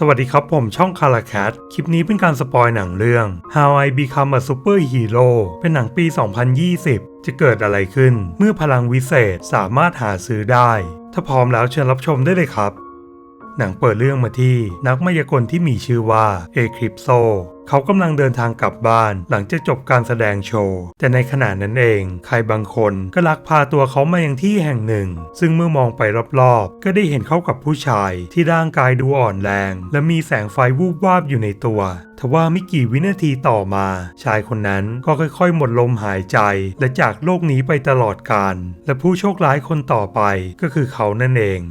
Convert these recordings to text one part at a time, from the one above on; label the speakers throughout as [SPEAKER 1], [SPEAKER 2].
[SPEAKER 1] สวัสดีครับผมช่องคาราแคทคลิปนี้เป็นการสปอยหนังเรื่อง How I Become a Superhero เป็นหนังปี 2020 จะเกิดอะไรขึ้น เมื่อพลังวิเศษสามารถหาซื้อได้ ถ้าพร้อมแล้วเชิญรับชมได้เลยครับ หนังเปิดเรื่องมาที่นักมายากลที่มีชื่อว่าเอคลิปโซ เขากำลังเดินทางกลับบ้านหลังจากจบการแสดงโชว์ แต่ในขณะนั้นเอง ใครบางคนก็ลักพาตัวเขามายังที่แห่งหนึ่ง ซึ่งเมื่อมองไปรอบๆ ก็ได้เห็นเขากับผู้ชายที่ร่างกายดูอ่อนแรง และมีแสงไฟวูบวาบอยู่ในตัวทว่าไม่กี่วินาทีต่อมา ชายคนนั้นก็ค่อยๆ หมดลมหายใจ และจากโลกนี้ไปตลอดกาลและผู้โชคร้ายคนต่อไปก็คือเขานั่นเอง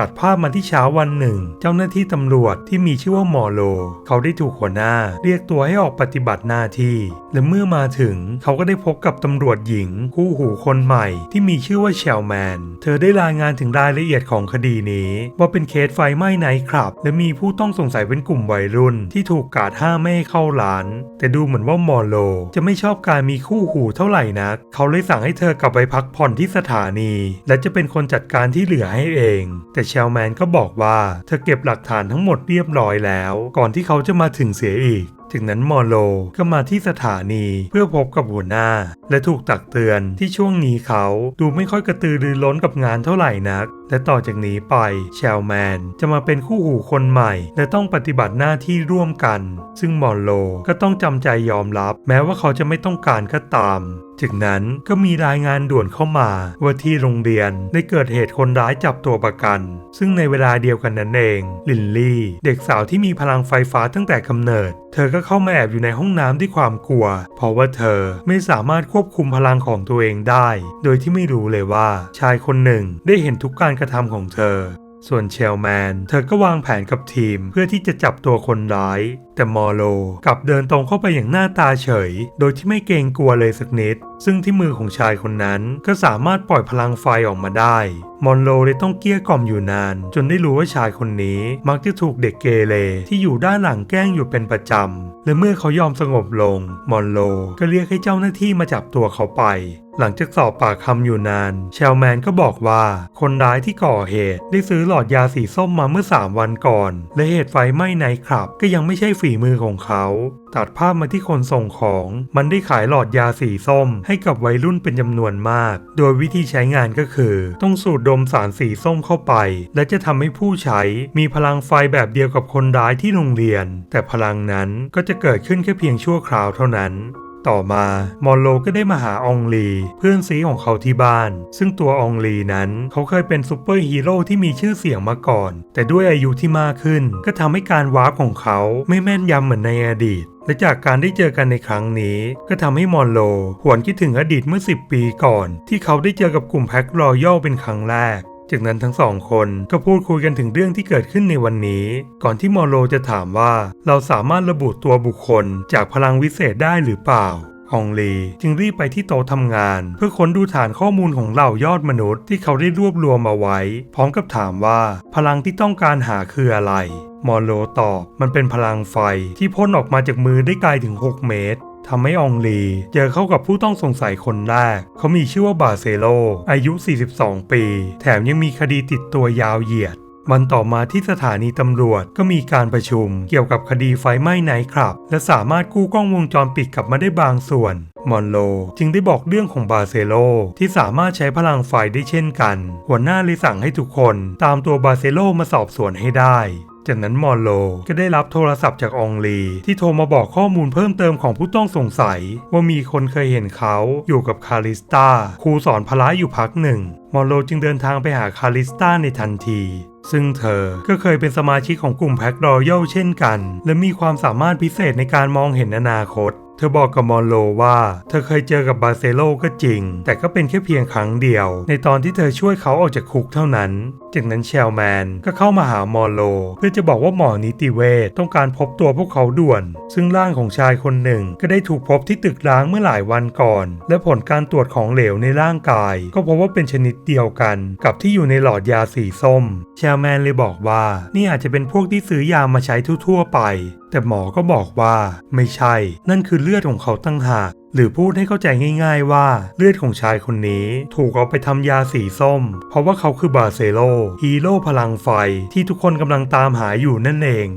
[SPEAKER 1] ตัดภาพมาที่เช้าวันหนึ่ง เจ้าหน้าที่ตำรวจที่มีชื่อว่าหมอโล เขาได้ถูกหัวหน้า เรียกตัวให้ออกปฏิบัติหน้าที่ และเมื่อมาถึงเขาก็ได้พบกับตำรวจหญิง คู่หูคนใหม่ ที่มีชื่อว่าเชลแมน เธอได้รายงานถึงรายละเอียดของคดีนี้ ว่าเป็นเคสไฟไหม้ไนท์คลับ และมีผู้ต้องสงสัยเป็นกลุ่มวัยรุ่น ที่ถูกกาดห้ามไม่ให้เข้าร้าน แต่ดูเหมือนว่าหมอโล จะไม่ชอบการมีคู่หูเท่าไหร่นัก เขาเลยสั่งให้เธอกลับไปพักผ่อนที่สถานี และจะเป็นคนจัดการที่เหลือให้เอง แต่เชลแมนก็บอกว่าเธอเก็บหลักฐานทั้งหมดเรียบร้อยแล้ว ก่อนที่เขาจะมาถึงเสียอีกถึงนั้นมอโลก็มาที่สถานีเพื่อพบกับหัวหน้า และถูกตักเตือนที่ช่วงนี้เขาดูไม่ค่อยกระตือรือร้นกับงานเท่าไหร่นัก และต่อจากนี้ไปแชลแมนจะมาเป็นคู่หูคนใหม่ และต้องปฏิบัติหน้าที่ร่วมกัน ซึ่งมอโลก็ต้องจำใจยอมรับ แม้ว่าเขาจะไม่ต้องการก็ตาม จากนั้นก็มีรายงานด่วนเข้ามาว่าที่โรงเรียนได้เกิดเหตุคนร้ายจับตัวประกัน ซึ่งในเวลาเดียวกันนั้นเอง ลินลี่ เด็กสาวที่มีพลังไฟฟ้าตั้งแต่กำเนิด เธอก็เข้ามาแอบอยู่ในห้องน้ำด้วยความกลัว เพราะว่าเธอไม่สามารถควบคุมพลังของตัวเองได้ โดยที่ไม่รู้เลยว่า ชายคนหนึ่งได้เห็นทุกการกระทำของเธอ ส่วนเชลแมน เธอก็วางแผนกับทีมเพื่อที่จะจับตัวคนร้าย แต่มอโลกลับเดินตรงเข้าไปอย่างหน้าตาเฉย โดยที่ไม่เกรงกลัวเลยสักนิด ซึ่งที่มือของชายคนนั้นก็สามารถปล่อยพลังไฟออกมาได้ มอนโลเลยต้องเกี้ยกล่อมอยู่นาน จนได้รู้ว่าชายคนนี้มักจะถูกเด็กเกเรที่อยู่ด้านหลังแกล้งอยู่เป็นประจำ และเมื่อเขายอมสงบลง มอนโลก็เรียกให้เจ้าหน้าที่มาจับตัวเขาไป หลังจากสอบปากคำอยู่นาน เชลแมนก็บอกว่า คนร้ายที่ก่อเหตุ ได้ซื้อหลอดยาสีส้มมาเมื่อ 3 วันก่อน และเหตุไฟไหม้ในคลับก็ยังไม่ใช่ฝีมือของเขา ตัดภาพมาที่คนส่งของ มันได้ขายหลอดยาสีส้ม ให้กับวัยรุ่นเป็นจำนวนมาก โดยวิธีใช้งานก็คือ ต้องสูดดมสารสีส้มเข้าไป และจะทำให้ผู้ใช้มีพลังไฟแบบเดียวกับคนร้ายที่โรงเรียน แต่พลังนั้นก็จะเกิดขึ้นแค่เพียงชั่วคราวเท่านั้น ต่อมา มอนโลก็ได้มาหาอองลี เพื่อนซีของเขาที่บ้าน ซึ่งตัวอองลีนั้นเขาเคยเป็นซูเปอร์ฮีโร่ที่มีชื่อเสียงมาก่อน แต่ด้วยอายุที่มากขึ้น ก็ทำให้การวาร์ปของเขาไม่แม่นยำเหมือนในอดีตและจากการได้เจอกันในครั้งนี้ ก็ทำให้มอนโลหวนคิดถึงอดีตเมื่อ 10 ปีก่อน ที่เขาได้เจอกับกลุ่มแพ็กรอยัลเป็นครั้งแรก จากนั้นทั้งสองคนก็พูดคุยกันถึงเรื่องที่เกิดขึ้นในวันนี้ ก่อนที่มอโลจะถามว่าเราสามารถระบุตัวบุคคลจากพลังวิเศษได้หรือเปล่าอองลีจึงรีบไปที่โต๊ะทำงาน เพื่อค้นดูฐานข้อมูลของเหล่ายอดมนุษย์ที่เขาได้รวบรวมมาไว้ พร้อมกับถามว่า พลังที่ต้องการหาคืออะไรมอโลตอบมันเป็นพลังไฟที่พ่นออกมาจากมือได้ไกลถึง 6 เมตร ทำให้อองลีเจอเข้ากับผู้ต้องสงสัยคนแรก เขามีชื่อว่าบาเซโล อายุ 42 ปี แถมยังมีคดีติดตัวยาวเหยียดวันต่อมาที่สถานีตำรวจก็มีการประชุมเกี่ยวกับคดีไฟไหม้ไนท์คลับ และสามารถกู้กล้องวงจรปิดกลับมาได้บางส่วน มอนโลจึงได้บอกเรื่องของบาเซโลที่สามารถใช้พลังไฟได้เช่นกัน หัวหน้าเลยสั่งให้ทุกคน ตามตัวบาเซโลมาสอบสวนให้ได้ จากนั้นมอนโลก็ได้รับโทรศัพท์จากองลี ที่โทรมาบอกข้อมูลเพิ่มเติมของผู้ต้องสงสัย ว่ามีคนเคยเห็นเขาอยู่กับคาริสตาครูสอนพละอยู่พักหนึ่ง มอนโลจึงเดินทางไปหาคาริสตาในทันทีซึ่งเธอก็เคยเป็นสมาชิกของกลุ่มแพ็กรอยัลเช่นกัน และมีความสามารถพิเศษในการมองเห็นอนาคต เธอบอกกับมอนโลว่าเธอเคยเจอกับบาเซโลก็จริง แต่ก็เป็นแค่เพียงครั้งเดียว ในตอนที่เธอช่วยเขาออกจากคุกเท่านั้น จากนั้นเชลแมนก็เข้ามาหามอนโล เพื่อจะบอกว่าหมอนิติเวชต้องการพบตัวพวกเขาด่วน ซึ่งร่างของชายคนหนึ่งก็ได้ถูกพบที่ตึกร้างเมื่อหลายวันก่อน และผลการตรวจของเหลวในร่างกาย ก็พบว่าเป็นชนิดเดียวกัน กับที่อยู่ในหลอดยาสีส้ม เชลแมนเลยบอกว่านี่อาจจะเป็นพวกที่ซื้อยามาใช้ทั่วๆไปแต่หมอก็บอกว่าไม่ใช่ นั่นคือเลือดของเขาตั้งหากหรือพูดให้เข้าใจง่ายๆว่าเลือดของชายคนนี้ถูกเอาไปทำยาสีส้ม เพราะว่าเขาคือบาเซโลฮีโร่พลังไฟที่ทุกคนกำลังตามหาอยู่นั่นเอง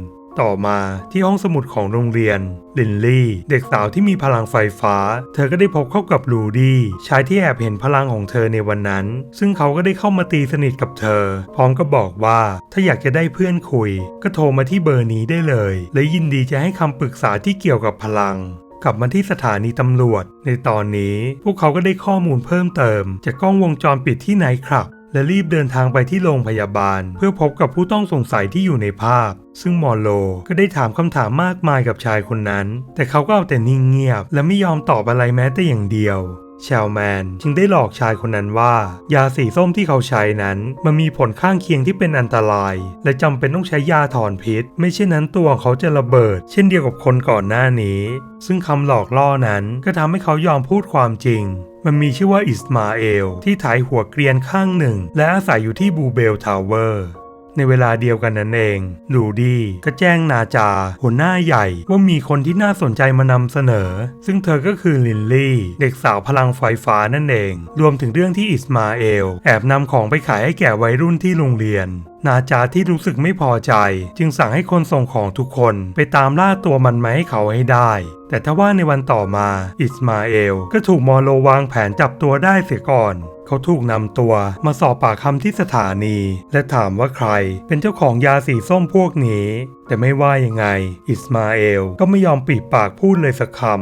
[SPEAKER 1] ต่อมาที่ห้องสมุดของโรงเรียน ลินลี่ เด็กสาวที่มีพลังไฟฟ้า เธอก็ได้พบเข้ากับลูดี้ชายที่แอบเห็นพลังของเธอในวันนั้น ซึ่งเขาก็ได้เข้ามาตีสนิทกับเธอ พร้อมกับบอกว่าถ้าอยากจะได้เพื่อนคุย ก็โทรมาที่เบอร์นี้ได้เลย และยินดีจะให้คำปรึกษาที่เกี่ยวกับพลังกลับมาที่สถานีตำรวจ ในตอนนี้พวกเขาก็ได้ข้อมูลเพิ่มเติม จากกล้องวงจรปิดที่ไนท์คลับ และรีบเดินทางไปที่โรงพยาบาล เพื่อพบกับผู้ต้องสงสัยที่อยู่ในภาพ ซึ่งมอร์โลก็ได้ถามคำถามมากมายกับชายคนนั้น แต่เขาก็เอาแต่นิ่งเงียบ และไม่ยอมตอบอะไรแม้แต่อย่างเดียวเชาวแมนจึงได้หลอกชายคนนั้นว่า ยาสีส้มที่เขาใช้นั้น มันมีผลข้างเคียงที่เป็นอันตราย และจำเป็นต้องใช้ยาถอนพิษ ไม่เช่นนั้นตัวของเขาจะระเบิด เช่นเดียวกับคนก่อนหน้านี้ ซึ่งคำหลอกล่อนั้นก็ทำให้เขายอมพูดความจริง มันมีชื่อว่าอิสมาเอลที่ถ่ายหัวเกรียนข้างหนึ่ง และอาศัยอยู่ที่บูเบลทาวเวอร์ ในเวลาเดียวกันนั้นเองลูดี้ก็แจ้งนาจา หัวหน้าใหญ่ว่ามีคนที่น่าสนใจมานำเสนอ ซึ่งเธอก็คือลินลี่ เด็กสาวพลังไฟฟ้านั่นเอง รวมถึงเรื่องที่อิสมาเอล แอบนำของไปขายให้แก่วัยรุ่นที่โรงเรียน นาจาที่รู้สึกไม่พอใจ จึงสั่งให้คนส่งของทุกคนไปตามล่าตัวมันมาให้เขาให้ได้ แต่ถ้าว่าในวันต่อมา อิสมาเอลก็ถูกมอโลวางแผนจับตัวได้เสียก่อน เขาถูกนำตัวมาสอบปากคำที่สถานี และถามว่าใครเป็นเจ้าของยาสีส้มพวกนี้ แต่ไม่ว่ายังไง อิสมาเอลก็ไม่ยอมปิดปากพูดเลยสักคำ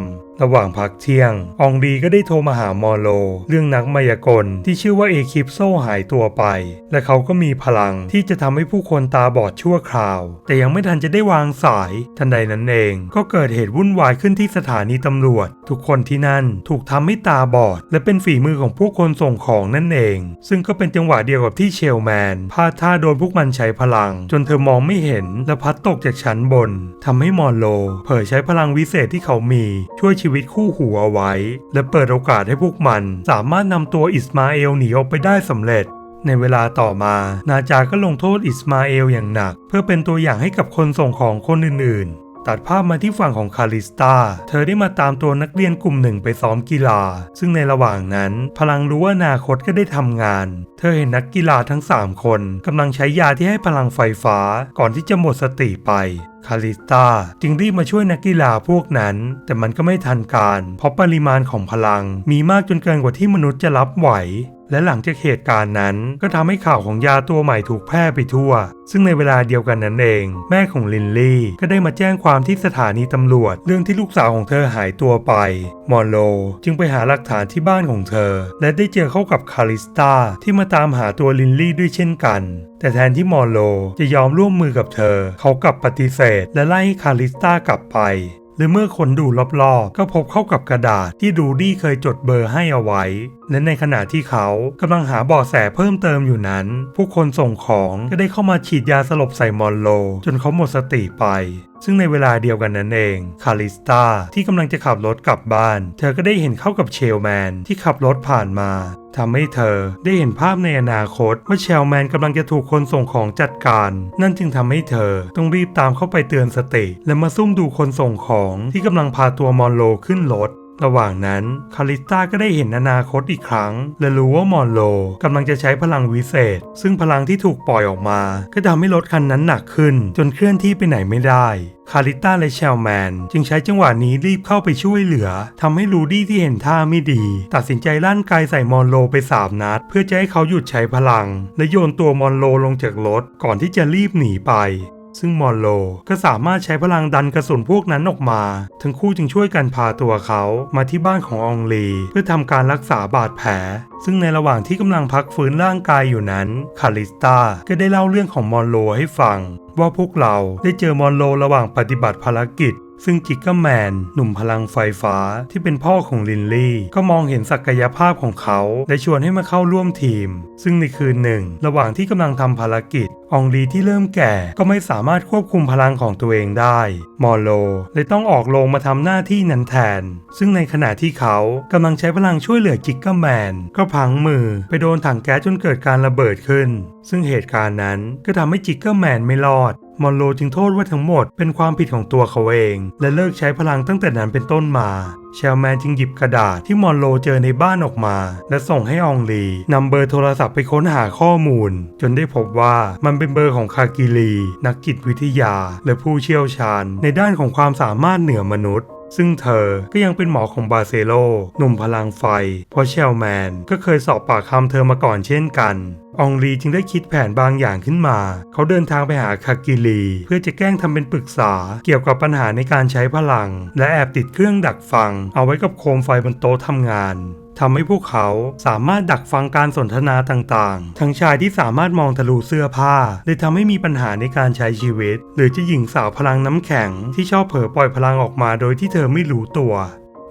[SPEAKER 1] ระหว่างพักเที่ยงอองดีก็ได้โทรมาหามอโล เรื่องนักมายากลที่ชื่อว่าเอคิปโซหายตัวไป และเขาก็มีพลังที่จะทำให้ผู้คนตาบอดชั่วคราว แต่ยังไม่ทันจะได้วางสาย ทันใดนั้นเอง ก็เกิดเหตุวุ่นวายขึ้นที่สถานีตำรวจ ทุกคนที่นั่นถูกทำให้ตาบอด และเป็นฝีมือของผู้คนส่งของนั่นเอง ซึ่งก็เป็นจังหวะเดียวกับที่เชลแมนพลาดท่าโดนพวกมันใช้พลัง จนเธอมองไม่เห็นและพัดตกจากชั้นบนทำให้มอนโล เผยใช้พลังวิเศษที่เขามีช่วยชีวิตคู่หูเอาไว้ และเปิดโอกาสให้พวกมัน สามารถนำตัวอิสมาเอลหนีออกไปได้สำเร็จในเวลาต่อมา นาจาก็ลงโทษอิสมาเอลอย่างหนัก เพื่อเป็นตัวอย่างให้กับคนส่งของคนอื่นๆ ตัดภาพมาที่ฝั่งของคาริสตาเธอได้มาตามตัวนักเรียนกลุ่มหนึ่งไปซ้อมกีฬา ซึ่งในระหว่างนั้น พลังรู้ว่านาคตก็ได้ทำงาน เธอเห็นนักกีฬาทั้ง 3 คนกำลังใช้ยาที่ให้พลังไฟฟ้า ก่อนที่จะหมดสติไปคาริสตาจึงรีบมาช่วยนักกีฬาพวกนั้น แต่มันก็ไม่ทันการ เพราะปริมาณของพลังมีมากจนเกินกว่าที่มนุษย์จะรับไหว และหลังจากเหตุการณ์นั้น ก็ทำให้ข่าวของยาตัวใหม่ถูกแพร่ไปทั่ว ซึ่งในเวลาเดียวกันนั้นเอง แม่ของลินลี่ก็ได้มาแจ้งความที่สถานีตำรวจ เรื่องที่ลูกสาวของเธอหายตัวไป มอนโลจึงไปหาหลักฐานที่บ้านของเธอ และได้เจอเข้ากับคาริสตาที่มาตามหาตัวลินลี่ด้วยเช่นกันแต่แทนที่มอนโลจะยอมร่วมมือกับเธอ เขากลับปฏิเสธ และไล่ให้คาริสตากลับไปหรือเมื่อคนดูรอบๆ ก็พบเข้ากับกระดาษที่ดูดี้เคยจดเบอร์ให้เอาไว้ และในขณะที่เขากำลังหาเบาะแสเพิ่มเติมอยู่นั้น ผู้คนส่งของก็ได้เข้ามาฉีดยาสลบใส่มอนโล จนเขาหมดสติไป ซึ่งในเวลาเดียวกันนั้นเอง คาริสตาที่กำลังจะขับรถกลับบ้าน เธอก็ได้เห็นเข้ากับเชลแมนที่ขับรถผ่านมาทำให้เธอได้เห็นภาพในอนาคตว่าเชลแมนกำลังจะถูกคนส่งของจัดการ นั่นจึงทำให้เธอต้องรีบตามเข้าไปเตือนสติ และมาซุ่มดูคนส่งของที่กำลังพาตัวมอนโลขึ้นรถ ระหว่างนั้นคาริสตาก็ได้เห็นอนาคตอีกครั้ง และรู้ว่ามอนโลกำลังจะใช้พลังวิเศษ ซึ่งพลังที่ถูกปล่อยออกมา ก็ทำให้รถคันนั้นหนักขึ้น จนเคลื่อนที่ไปไหนไม่ได้คาริต้าและเชลแมน จึงใช้จังหวะนี้รีบเข้าไปช่วยเหลือทำให้ลูดี้ที่เห็นท่าไม่ดี ตัดสินใจลั่นไกใส่มอนโลไปสามนัด เพื่อจะให้เขาหยุดใช้พลัง และโยนตัวมอนโลลงจากรถก่อนที่จะรีบหนีไป ซึ่งมอลโลก็สามารถใช้พลังดันกระสุนพวกนั้นออกมา ทั้งคู่จึงช่วยกันพาตัวเขามาที่บ้านขององลี เพื่อทำการรักษาบาดแผล ซึ่งในระหว่างที่กำลังพักฟื้นร่างกายอยู่นั้น คาริสตาก็ได้เล่าเรื่องของมอลโลให้ฟัง ว่าพวกเราได้เจอมอนโลระหว่างปฏิบัติภารกิจ ซึ่งจิกเกอร์แมนหนุ่มพลังไฟฟ้าที่เป็นพ่อของลินลี่ ก็มองเห็นศักยภาพของเขา และชวนให้มาเข้าร่วมทีม ซึ่งในคืนหนึ่ง ระหว่างที่กำลังทำภารกิจ อองลีที่เริ่มแก่ก็ไม่สามารถควบคุมพลังของตัวเองได้ มอร์โลเลยต้องออกโรงมาทำหน้าที่นั้นแทน ซึ่งในขณะที่เขากำลังใช้พลังช่วยเหลือจิกเกอร์แมนก็พังมือไปโดนถังแก๊สจนเกิดการระเบิดขึ้น ซึ่งเหตุการณ์นั้นก็ทำให้จิกเกอร์แมนไม่รอด มอนโลจึงโทษว่าทั้งหมดเป็นความผิดของตัวเขาเอง และเลิกใช้พลังตั้งแต่นั้นเป็นต้นมา เชเชลแมนจึงหยิบกระดาษที่มอนโรเจอในบ้านออกมา และส่งให้อองลีนำเบอร์โทรศัพท์ไปค้นหาข้อมูล จนได้พบว่ามันเป็นเบอร์ของคากิลีนักจิตวิทยา และผู้เชี่ยวชาญ ในด้านของความสามารถเหนือมนุษย์ ซึ่งเธอก็ยังเป็นหมอของบาเซโลหนุ่มพลังไฟ เพราะเชลแมนก็เคยสอบปากคำเธอมาก่อนเช่นกันอองรีจึงได้คิดแผนบางอย่างขึ้นมา เขาเดินทางไปหาคากิลี เพื่อจะแกล้งทำเป็นปรึกษา เกี่ยวกับปัญหาในการใช้พลัง และแอบติดเครื่องดักฟัง เอาไว้กับโคมไฟบนโต๊ะทำงาน ทำให้พวกเขาสามารถดักฟังการสนทนาต่างๆ ทั้งชายที่สามารถมองทะลุเสื้อผ้าเลยทำให้มีปัญหาในการใช้ชีวิต หรือจะหญิงสาวพลังน้ำแข็งที่ชอบเผลอปล่อยพลังออกมาโดยที่เธอไม่รู้ตัว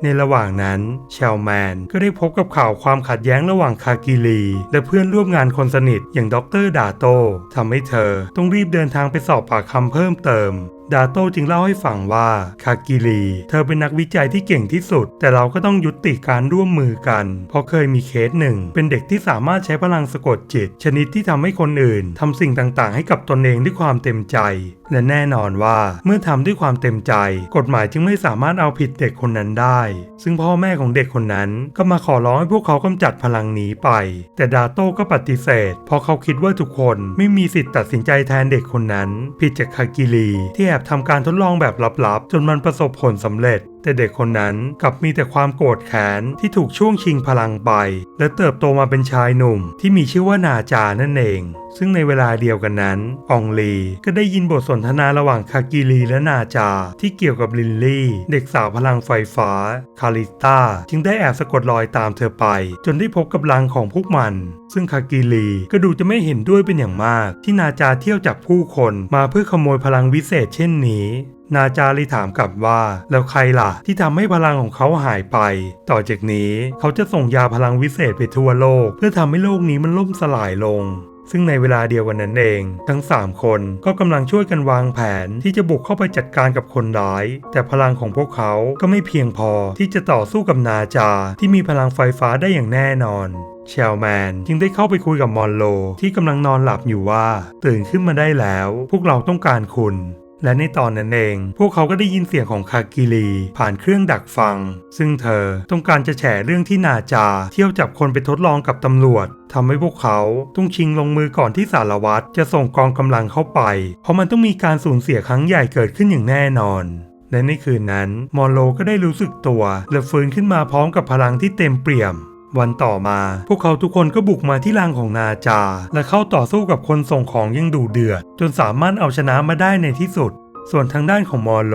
[SPEAKER 1] ในระหว่างนั้นเชลแมนก็ได้พบกับข่าวความขัดแย้งระหว่างคากิลี และเพื่อนร่วมงานคนสนิทอย่างด็อกเตอร์ดาโตทำให้เธอต้องรีบเดินทางไปสอบปากคำเพิ่มเติม ดาโต้จึงเล่าให้ฟังว่าคากิลีเธอเป็นนักวิจัยที่เก่งที่สุด แต่เราก็ต้องยุติการร่วมมือกัน เพราะเคยมีเคสหนึ่ง เป็นเด็กที่สามารถใช้พลังสะกดจิต ชนิดที่ทำให้คนอื่นทำสิ่งต่างๆ ให้กับตนเองด้วยความเต็มใจ และแน่นอนว่าเมื่อทำด้วยความเต็มใจ กฎหมายจึงไม่สามารถเอาผิดเด็กคนนั้นได้ ซึ่งพ่อแม่ของเด็กคนนั้นก็มาขอร้องให้พวกเขากำจัดพลังนี้ไป แต่ดาโต้ก็ปฏิเสธ เพราะเขาคิดว่าทุกคนไม่มีสิทธิ์ตัดสินใจแทนเด็กคนนั้น ผิดจากคากิลีที่อบทำการทดลองแบบลับๆ จนมันประสบผลสำเร็จ แต่เด็กคนนั้นกลับมีแต่ความโกรธแค้นที่ถูกช่วงชิงพลังไป และเติบโตมาเป็นชายหนุ่มที่มีชื่อว่านาจานั่นเอง ซึ่งในเวลาเดียวกันนั้น อองลีก็ได้ยินบทสนทนาระหว่างคากิลีและนาจาที่เกี่ยวกับลินลี่ เด็กสาวพลังไฟฟ้า คาริสตาจึงได้แอบสะกดรอยตามเธอไป จนได้พบกับรังของพวกมัน ซึ่งคากิลีก็ดูจะไม่เห็นด้วยเป็นอย่างมาก ที่นาจาเที่ยวจากผู้คนมาเพื่อขโมยพลังวิเศษเช่นนี้ นาจาเลยถามกลับว่า แล้วใครล่ะ ที่ทำให้พลังของเขาหายไป ต่อจากนี้เขาจะส่งยาพลังวิเศษไปทั่วโลก เพื่อทำให้โลกนี้มันล่มสลายลงซึ่งในเวลาเดียวกันนั้นเอง ทั้ง 3 คนก็กำลังช่วยกันวางแผนที่จะบุกเข้าไปจัดการกับคนร้าย แต่พลังของพวกเขาก็ไม่เพียงพอที่จะต่อสู้กับนาจาที่มีพลังไฟฟ้าได้อย่างแน่นอนเชลแมนจึงได้เข้าไปคุยกับมอนโลที่กำลังนอนหลับอยู่ว่า ตื่นขึ้นมาได้แล้ว พวกเราต้องการคุณ และในตอนนั้นเอง พวกเขาก็ได้ยินเสียงของคากิลีผ่านเครื่องดักฟัง ซึ่งเธอต้องการจะแฉเรื่องที่นาจา เที่ยวจับคนไปทดลองกับตำรวจทำให้พวกเขาต้องชิงลงมือก่อนที่สารวัตรจะส่งกองกำลังเข้าไป เพราะมันต้องมีการสูญเสียครั้งใหญ่เกิดขึ้นอย่างแน่นอนและในคืนนั้น มอนโลก็ได้รู้สึกตัว และฟื้นขึ้นมาพร้อมกับพลังที่เต็มเปี่ยม วันต่อมา พวกเขาทุกคนก็บุกมาที่รังของนาจา และเข้าต่อสู้กับคนส่งของยังดูเดือด จนสามารถเอาชนะมาได้ในที่สุด ส่วนทางด้านของมอร์โล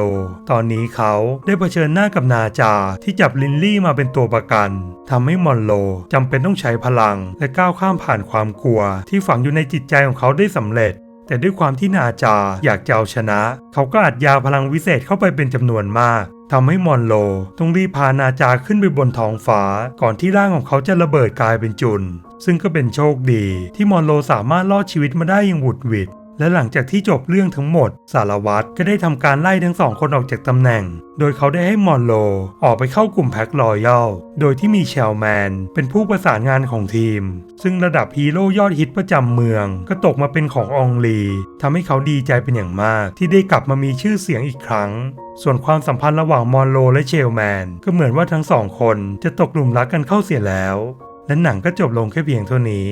[SPEAKER 1] ตอนนี้เขาได้เผชิญหน้ากับนาจาที่จับลินลี่มาเป็นตัวประกันทำให้มอนโลจำเป็นต้องใช้พลัง และก้าวข้ามผ่านความกลัว ที่ฝังอยู่ในจิตใจของเขาได้สำเร็จแต่ด้วยความที่นาจาอยากจะเอาชนะ เขาก็อัดยาพลังวิเศษเข้าไปเป็นจำนวนมาก ทำให้มอนโลต้องรีบพานาจาขึ้นไปบนท้องฟ้า ก่อนที่ร่างของเขาจะระเบิดกลายเป็นจุน ซึ่งก็เป็นโชคดีที่มอนโลสามารถรอดชีวิตมาได้อย่างหวุดหวิด และหลังจากที่จบเรื่องทั้งหมด สารวัตรก็ได้ทำการไล่ทั้งสองคนออกจากตำแหน่ง โดยเขาได้ให้มอนโลออกไปเข้ากลุ่มแพ็ครอยัลโดยที่มีเชลแมนเป็นผู้ประสานงานของทีม ซึ่งระดับฮีโร่ยอดฮิตประจำเมือง ก็ตกมาเป็นขององลีทำให้เขาดีใจเป็นอย่างมาก ที่ได้กลับมามีชื่อเสียงอีกครั้งส่วนความสัมพันธ์ระหว่างมอนโลและเชลแมน ก็เหมือนว่าทั้งสองคนจะตกหลุมรักกันเข้าเสียแล้ว และหนังก็จบลงแค่เพียงเท่านี้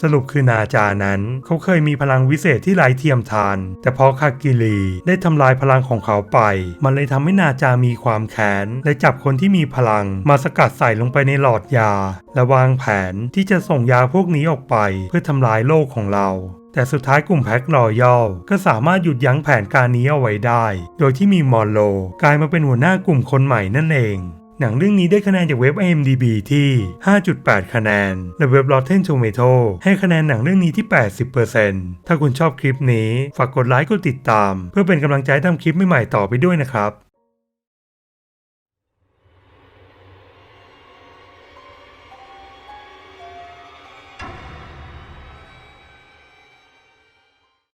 [SPEAKER 1] สรุปคือนาจานั้นเขาเคยมีพลังวิเศษที่ไร้เทียมทาน แต่พอคากิลีได้ทำลายพลังของเขาไป มันเลยทำให้นาจามีความแค้นและจับคนที่มีพลังมาสกัดใส่ลงไปในหลอดยา และวางแผนที่จะส่งยาพวกนี้ออกไป เพื่อทำลายโลกของเราแต่สุดท้ายกลุ่มแพ็ครอยัลก็สามารถหยุดยั้งแผนการนี้เอาไว้ได้ โดยที่มีมอนโล กลายมาเป็นหัวหน้ากลุ่มคนใหม่นั่นเอง หนังเรื่องนี้ได้คะแนนจากเว็บ IMDb ที่ 5.8 คะแนน และเว็บ Rotten Tomato ให้คะแนนหนังเรื่องนี้ที่ 80%ถ้าคุณชอบคลิปนี้ ฝากกดไลค์ กดติดตาม เพื่อเป็นกำลังใจทำคลิปใหม่ๆต่อไปด้วยนะครับ